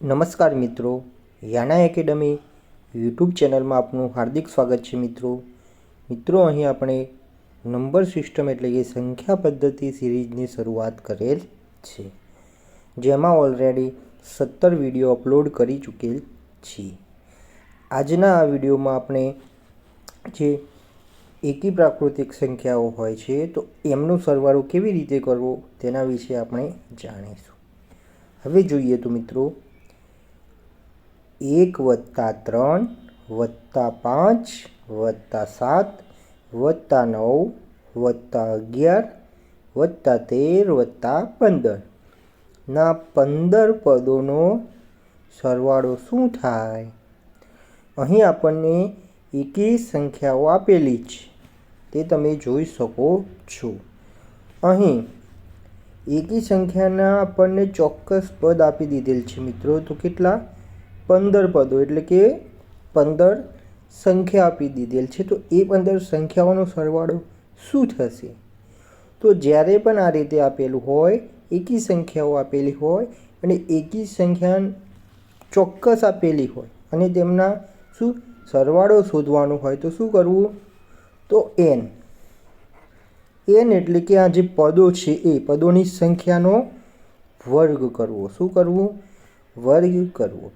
નમસ્કાર મિત્રો, યાના academy YouTube ચેનલમાં આપનું હાર્દિક સ્વાગત છે મિત્રો. મિત્રો, અહીં આપણે નંબર સિસ્ટમ એટલે કે સંખ્યા પદ્ધતિ સિરીઝની શરૂઆત કરેલ છે. જેમાં ઓલરેડી સત્તર વીડિયો અપલોડ કરી ચૂકેલ છીએ. આજના આ વિડીયોમાં આપણે જે એકી પ્રાકૃતિક સંખ્યાઓ હોય છે, તો એમનો સરવાળો કેવી રીતે કરવો તેના વિશે આપણે જાણીશું. હવે જોઈએ તો મિત્રો એક વત્તા ત્રણ, વત્તા પાંચ, વત્તા સાત, વત્તા નવ, વત્તા અગિયાર, વત્તા તેર, વત્તા પંદર. ના પંદર પદોનો સરવાળો શું થાય? અહીં આપણને એકી સંખ્યાઓ આપેલી છે તે તમે જોઈ શકો છો. અહીં એકી સંખ્યાના આપણને ચોક્કસ પદ આપી દીધેલ છે મિત્રો. તો કેટલા? પંદર પદો, એટલે કે પંદર સંખ્યા આપી દીધેલ છે. તો એ પંદર સંખ્યાઓનો સરવાળો શું થશે? તો જ્યારે પણ આ રીતે આપેલું હોય, એકી સંખ્યાઓ આપેલી હોય અને એકી સંખ્યા ચોક્કસ આપેલી હોય અને તેમના શું? સરવાળો શોધવાનો હોય, તો શું કરવું? તો એન એન એટલે કે આ જે પદો છે એ પદોની સંખ્યાનો વર્ગ કરવો. શું કરવું? વર્ગ કરવો.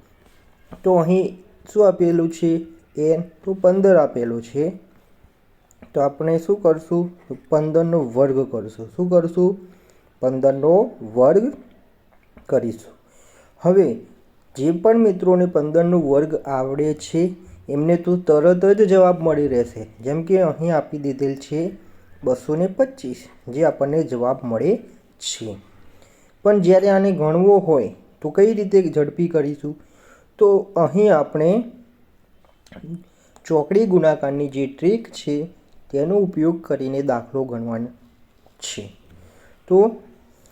તો અહીં શું આપેલું છે? એન તો પંદર આપેલું છે. તો આપણે શું કરશું? પંદરનો વર્ગ કરશું. શું કરશું? પંદરનો વર્ગ કરીશું. હવે, જે પણ મિત્રોને પંદરનો વર્ગ આવડે છે, એમને તો તરત જ જવાબ મળી રહેશે. જેમ કે અહીં આપી દીધેલ છે બસો ને પચીસ, જે આપણને જવાબ મળે છે. પણ જ્યારે આને ગણવો હોય, તો કઈ રીતે ઝડપી કરીશું? તો અહીં આપણે ચોકડી ગુણાકારની જે ટ્રીક છે, તેનો ઉપયોગ કરીને દાખલો ગણવાનો છે. તો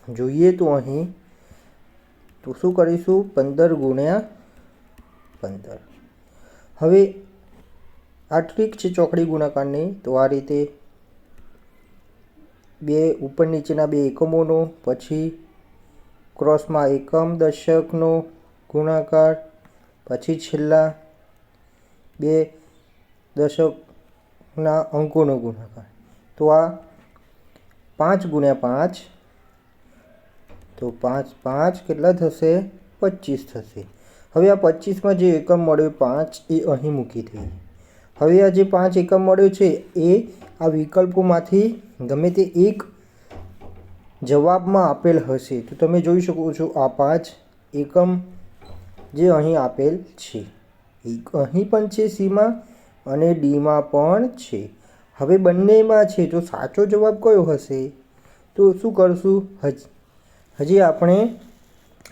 જોઈએ તો અહીં, તો શું કરીશું? પંદર ગુણ્યા પંદર. હવે આ ટ્રીક છે ચોકડી ગુણાકારની, તો આ રીતે બે ઉપર નીચેના બે એકમોનો, પછી ક્રોસમાં એકમ દશકનો ગુણાકાર પછી છેલ્લા બે દશકના અંકોનો ગુણાકાર. તો આ પાંચ ગુણ્યા પાંચ, તો પાંચ પાંચ કેટલા થશે? પચીસ થશે. હવે આ પચીસમાં જે એકમ મળ્યો પાંચ એ અહીં મૂકી દઈએ. હવે આ જે પાંચ એકમ મળ્યો છે એ આ વિકલ્પોમાંથી ગમે તે એક જવાબમાં આપેલ હશે. તો તમે જોઈ શકો છો આ પાંચ એકમ જે અહીં આપેલ છે. અહીં પણ છે સીમાં અને ડીમાં પણ છે. હવે બંનેમાં છે, તો સાચો જવાબ કયો હશે? તો શું કરશું? હજ, હજી આપણે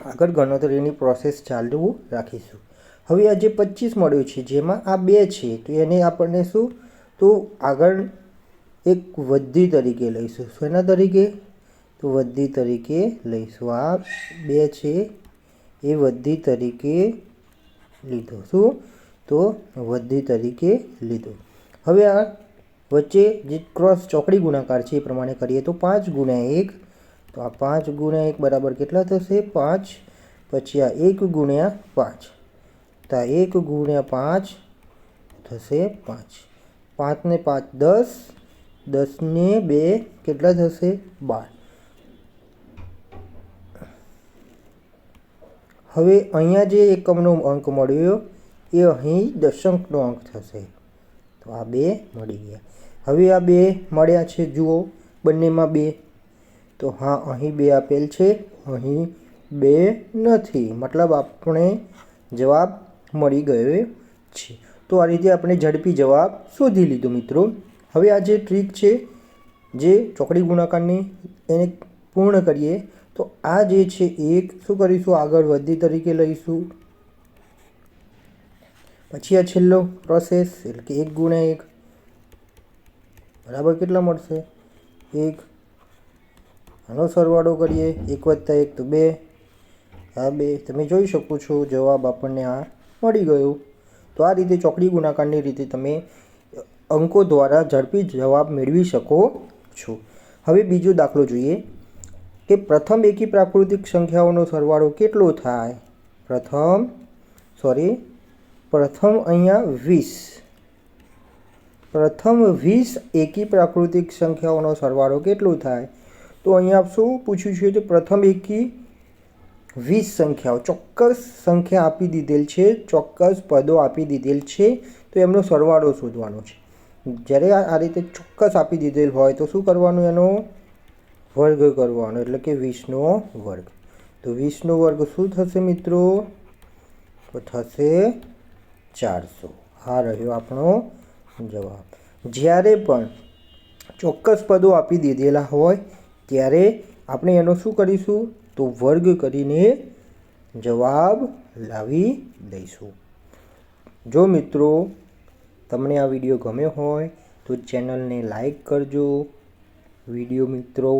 આગળ ગણતરીની પ્રોસેસ ચાલુ રાખીશું. હવે આ જે પચીસ મળ્યું છે, જેમાં આ બે છે, તો એને આપણને શું? તો આગળ એક વૃદ્ધિ તરીકે લઈશું. શેના તરીકે? તો વૃદ્ધિ તરીકે લઈશું. આ બે છે એ વધી તરીકે લીધો. શું? તો વધી તરીકે લીધો. હવે આ વચ્ચે જે ક્રોસ ચોકડી ગુણાકાર છે એ પ્રમાણે કરીએ તો પાંચ ગુણ્યા એક. તો આ પાંચ ગુણ્યા એક બરાબર કેટલા થશે? પાંચ. પછી આ એક ગુણ્યા પાંચ. તો આ એક ગુણ્યા પાંચ થશે પાંચ. પાંચને પાંચ દસ. દસને બે કેટલા થશે? બાર. હવે અહીંયા જે એકમનો અંક મળ્યો, એ અહીં દશંકનો અંક થશે. તો આ બે મળી ગયા. હવે આ બે મળ્યા છે, જુઓ, બંનેમાં બે. તો હા, અહીં બે આપેલ છે, અહીં બે નથી. મતલબ આપણે જવાબ મળી ગયો છે. તો આ રીતે આપણે ઝડપી જવાબ શોધી લીધો, મિત્રો. હવે આ જે ટ્રીક છે, જે ચોકડી ગુણાકારની, એને પૂર્ણ કરીએ. તો આ જે છે, એક શું કરીશું? આગળ વધી તરીકે લઈશું. પછી આ છેલ્લો પ્રોસેસ એટલે કે એક ગુણ્યા એક. બરાબર કેટલા મળશે? એક. આનો સરવાળો કરીએ, એક વત્તા એક તો બે. આ બે. તમે જોઈ શકો છો, જવાબ આપણને આ મળી ગયો. તો આ રીતે ચોકડી ગુણાકારની રીતે તમે અંકો દ્વારા ઝડપી જવાબ મેળવી શકો છો. હવે બીજો દાખલો જોઈએ. કે પ્રથમ એકી પ્રાકૃતિક સંખ્યાઓનો સરવાળો કેટલો થાય? પ્રથમ સોરી પ્રથમ અહીંયા વીસ. પ્રથમ વીસ એકી પ્રાકૃતિક સંખ્યાઓનો સરવાળો કેટલો થાય? તો અહીંયા શું પૂછ્યું છે તો પ્રથમ એકી વીસ સંખ્યાઓ, ચોક્કસ સંખ્યા આપી દીધેલ છે, ચોક્કસ પદો આપી દીધેલ છે, તો એમનો સરવાળો શોધવાનો છે. જ્યારે આ રીતે ચોક્કસ આપી દીધેલ હોય તો શું કરવાનું એનો? વર્ગ કરવાનો, એટલે કે વીસનો વર્ગ. તો વીસનો વર્ગ શું થશે મિત્રો? તો થશે ચારસો. આ રહ્યો આપણો જવાબ. જ્યારે પણ ચોક્કસ પદો આપી દીધેલા હોય, ત્યારે આપણે એનો શું કરીશું? તો વર્ગ કરીને જવાબ લાવી દઈશું. જો મિત્રો તમને આ વીડિયો ગમ્યો હોય, તો ચેનલને લાઈક કરજો. વીડિયો મિત્રો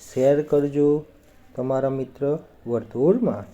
શેર કરજો તમારા મિત્ર વર્તુળમાં.